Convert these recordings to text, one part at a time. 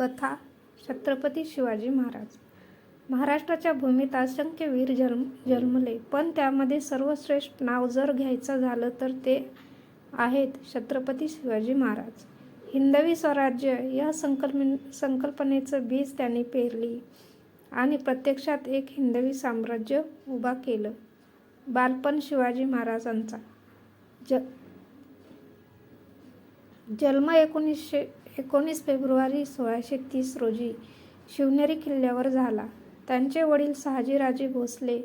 कथा छत्रपती शिवाजी महाराज. महाराष्ट्राच्या भूमीत असंख्य वीर जन्म जन्मले पण त्यामध्ये सर्वश्रेष्ठ नाव जर घ्यायचं झालं तर ते आहेत छत्रपती शिवाजी महाराज. हिंदवी स्वराज्य या संकल्प संकल्पनेचं बीज त्यांनी पेरली आणि प्रत्यक्षात एक हिंदवी साम्राज्य उभा केलं. बालपण शिवाजी महाराजांचा. ज जन्म एकोणीसशे एकोणीस फेब्रुवारी सोळाशे तीस रोजी शिवनेरी किल्ल्यावर झाला. त्यांचे वडील शहाजीराजे भोसले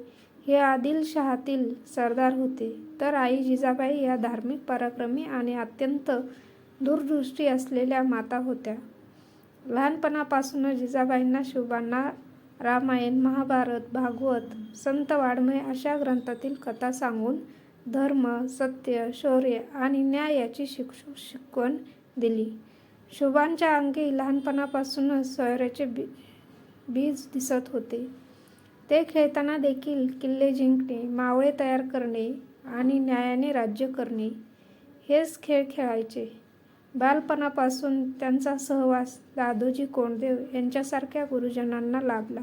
हे आदिलशहातील सरदार होते. तर आई जिजाबाई या धार्मिक पराक्रमी आणि अत्यंत दूरदृष्टी असलेल्या माता होत्या. लहानपणापासूनच जिजाबाईंना शिवबांना रामायण महाभारत भागवत संत वाङ्मय अशा ग्रंथातील कथा सांगून धर्म सत्य शौर्य आणि न्याय याची शिक्षू शिकवण दिली. शुभांच्या अंगी लहानपणापासूनच शौर्याचे बी बीज दिसत होते. ते खेळताना देखील किल्ले जिंकणे मावळे तयार करणे आणि न्यायाने राज्य करणे हेच खेळ खेळायचे. बालपणापासून त्यांचा सहवास दादोजी कोंडदेव यांच्यासारख्या गुरुजनांना लाभला.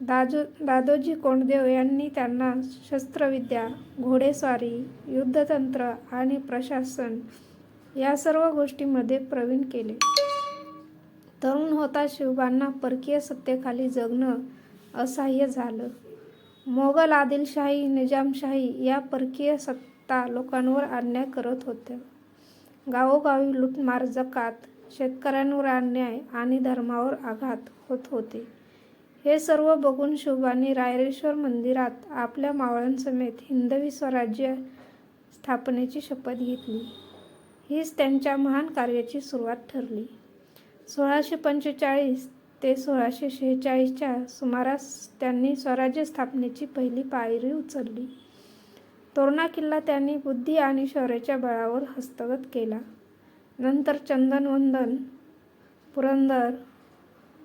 दाजो दादोजी कोंडदेव यांनी त्यांना शस्त्रविद्या घोडेस्वारी युद्धतंत्र आणि प्रशासन या सर्व गोष्टींमध्ये प्रवीण केले. तरुण होता शिवबांना परकीय सत्तेखाली जगणं असह्य झालं. मोगल आदिलशाही निजामशाही या परकीय सत्ता लोकांवर अन्याय करत होत्या. गावोगावी लूटमार जकात शेतकऱ्यांवर अन्याय आणि धर्मावर आघात होत होते. हे सर्व बघून शिवबांनी रायरेश्वर मंदिरात आपल्या मावळ्यांसमेत हिंदवी स्वराज्य स्थापनेची शपथ घेतली. हीच त्यांच्या महान कार्याची सुरुवात ठरली. सोळाशे पंचेचाळीस ते सोळाशे शेहेचाळीसच्या सुमारास त्यांनी स्वराज्य स्थापनेची पहिली पायरी उचलली. तोरणा किल्ला त्यांनी बुद्धी आणि शौर्याच्या बळावर हस्तगत केला. नंतर चंदनवंदन पुरंदर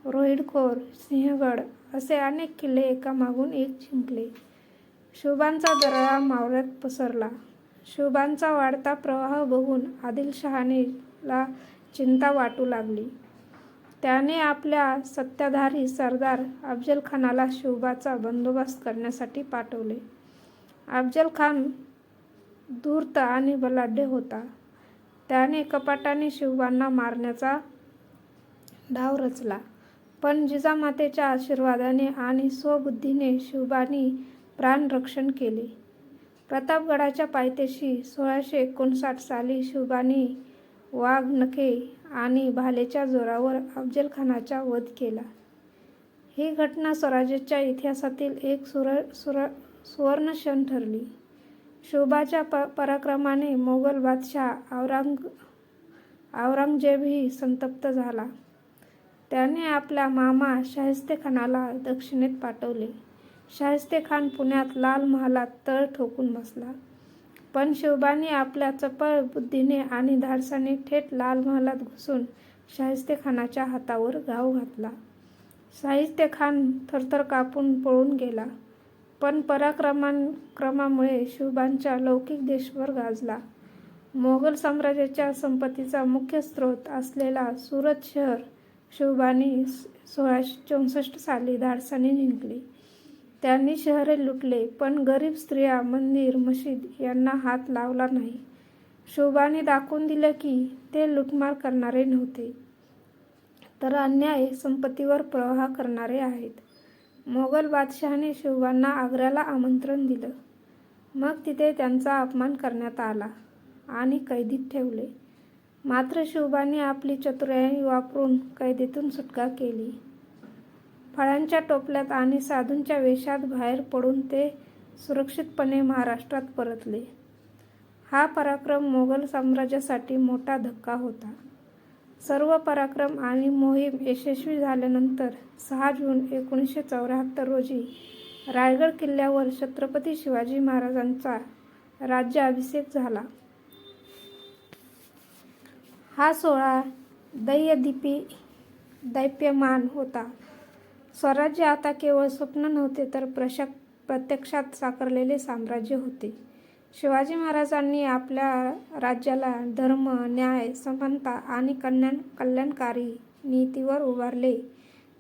रोहिडखोर सिंहगड असे अनेक किल्ले एकामागून एक जिंकले. शोभांचा दरळा मावळ्यात पसरला. शुभांचा वाढता प्रवाह बघून आदिलशहानेला चिंता वाटू लागली. त्याने आपल्या सत्ताधारी सरदार अफजलखानाला शिवबाचा बंदोबस्त करण्यासाठी पाठवले. अफजल खान धूर्त आणि बलाढ्य होता. त्याने कपाटाने शिवबांना मारण्याचा डाव रचला. पण जिजामातेच्या आशीर्वादाने आणि स्वबुद्धीने शिवबांनी प्राणरक्षण केले. प्रतापगडाच्या पायथ्याशी सोळाशे एकोणसाठ साली शुभानी वाघ नखे आणि भालेच्या जोरावर अफजलखानाचा वध केला. ही घटना स्वराज्याच्या इतिहासातील एक सुर सुर सुवर्ण क्षण ठरली. शोभाच्या प पराक्रमाने मोगल बादशाह औरंग औरंगजेबही संतप्त झाला. त्याने आपल्या मामा शाहिस्तेखानाला दक्षिणेत पाठवले. शाहिस्तेखान पुण्यात लाल महालात तळ ठोकून बसला. पण शिवबानी आपल्या चपळ बुद्धीने आणि धाडसाने थेट लाल महालात घुसून शाहिस्तेखानाच्या हातावर घाव घातला. शाहिस्तेखान थरथर कापून पळून गेला पण पराक्रमाक्रमामुळे शिवबांच्या लौकिक देशभर गाजला. मोगल साम्राज्याच्या संपत्तीचा मुख्य स्रोत असलेला सुरत शहर शिवबानी सोळाशे चौसष्ट साली धाडसाने जिंकले. त्यांनी शहरे लुटले पण गरीब स्त्रिया मंदिर मशीद यांना हात लावला नाही. शोभाने दाखवून दिलं की ते लुटमार करणारे नव्हते तर अन्याय संपत्तीवर प्रवाह करणारे आहेत. मोगल बादशहाने शिवांना आग्र्याला आमंत्रण दिलं. मग तिथे त्यांचा अपमान करण्यात आला आणि कैदीत ठेवले. मात्र शिवबांनी आपली चतुर्याई वापरून कैदेतून सुटका केली. फळांच्या टोपल्यात आणि साधूंच्या वेशात बाहेर पडून ते सुरक्षितपणे महाराष्ट्रात परतले. हा पराक्रम मोगल साम्राज्यासाठी मोठा धक्का होता. सर्व पराक्रम आणि मोहीम यशस्वी झाल्यानंतर सहा जून एकोणीसशे चौऱ्याहत्तर रोजी रायगड किल्ल्यावर छत्रपती शिवाजी महाराजांचा राज्याभिषेक झाला. हा सोहळा दैयदीपी दैप्यमान होता. स्वराज्य आता केवळ स्वप्न नव्हते तर प्रशक प्रत्यक्षात साकारलेले साम्राज्य होते शिवाजी महाराजांनी आपल्या राज्याला धर्म न्याय समानता आणि कल्याण कल्याणकारी नीतीवर उभारले.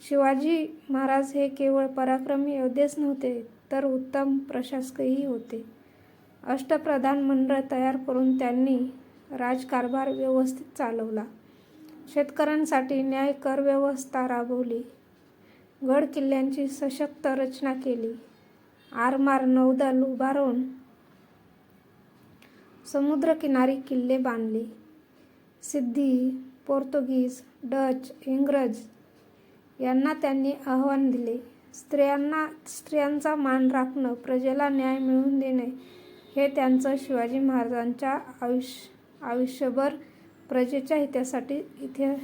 शिवाजी महाराज हे केवळ पराक्रमी योद्धेच नव्हते, तर उत्तम प्रशासकही होते. अष्टप्रधान मंडळ तयार करून त्यांनी राजकारभार व्यवस्थित चालवला. शेतकऱ्यांसाठी न्यायकर व्यवस्था राबवली. गड-किल्ल्यांची सशक्त रचना केली. आरमार नौदल उभारून समुद्रकिनारी किल्ले बांधले. सिद्धी, पोर्तुगीज, डच, इंग्रज यांना त्यांनी आव्हान दिले. स्त्रियांना स्त्रियांचा मान राखणं, प्रजेला न्याय मिळवून देणं हे त्यांचं. शिवाजी महाराजांच्या महाराजांनी आयुष्यभर प्रजेच्या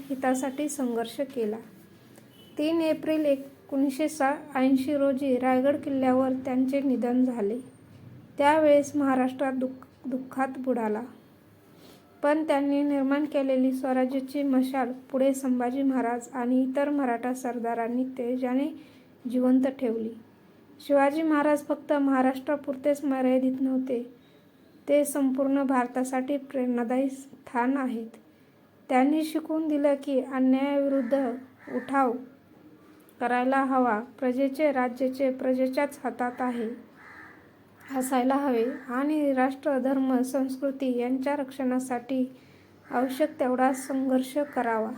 हितासाठी संघर्ष केला. तीन एप्रिल एकोणीसशे ऐंशी रोजी रायगड किल्ल्यावर त्यांचे निधन झाले. त्यावेळेस महाराष्ट्रात दुःख दुःखात बुडाला. पण त्यांनी निर्माण केलेली स्वराज्याची मशाल पुढे संभाजी महाराज आणि इतर मराठा सरदारांनी तेजाने जिवंत ठेवली. शिवाजी महाराज फक्त महाराष्ट्रापुरतेच मर्यादित नव्हते, ते संपूर्ण भारतासाठी प्रेरणादायी स्थान आहेत. त्यांनी शिकवून दिलं की अन्यायाविरुद्ध उठाव करायला हवा. प्रजेचे राज्याचे प्रजेच्याच हातात आहे असायला हवे आणि राष्ट्र, धर्म, संस्कृती यांच्या रक्षणासाठी आवश्यक तेवढा संघर्ष करावा.